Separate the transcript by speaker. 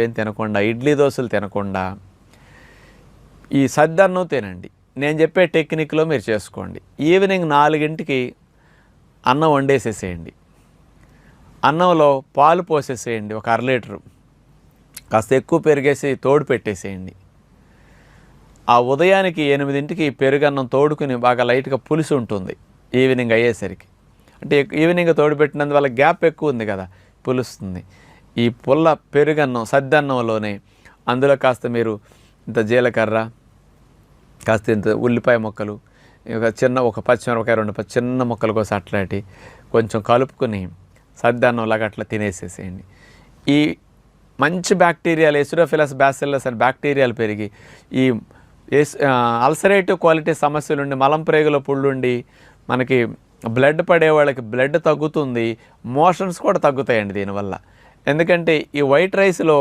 Speaker 1: ఏం తినకుండా ఇడ్లీ దోశలు తినకుండా ఈ సద్దన్నం తినండి. నేను చెప్పే టెక్నిక్లో మీరు చేసుకోండి. ఈవినింగ్ నాలుగింటికి అన్నం వండేసేసేయండి. అన్నంలో పాలు పోసేసేయండి ఒక అర లీటరు. కాస్త ఎక్కువ పెరిగేసి తోడు పెట్టేసేయండి. ఆ ఉదయానికి ఎనిమిదింటికి పెరుగన్నం తోడుకుని బాగా లైట్గా పులుసు ఉంటుంది ఈవినింగ్ అయ్యేసరికి. అంటే ఈవినింగ్ తోడు పెట్టినందువల్ల గ్యాప్ ఎక్కువ ఉంది కదా పులుస్తుంది. ఈ పుల్ల పెరుగన్నం సద్దన్నంలోనే అందులో కాస్త మీరు ఇంత జీలకర్ర కాస్త ఇంత ఉల్లిపాయ ముక్కలు ఒక చిన్న ఒక పచ్చిమిరపకాయ రెండు చిన్న ముక్కలు కోసం అట్లాంటి కొంచెం కలుపుకొని సద్దన్నంలాగా అట్లా తినేసేసేయండి. ఈ మంచి బ్యాక్టీరియాలు ఎసిడోఫిలస్ బ్యాసిల్లస్ అని బ్యాక్టీరియాలు పెరిగి ఈ అల్సరేటివ్ క్వాలిటీ సమస్యలుండి మలం ప్రేగుల పుళ్ళుండి మనకి బ్లడ్ పడే వాళ్ళకి బ్లడ్ తగ్గుతుంది మోషన్స్ కూడా తగ్గుతాయండి దీనివల్ల. ఎందుకంటే ఈ వైట్ రైస్లో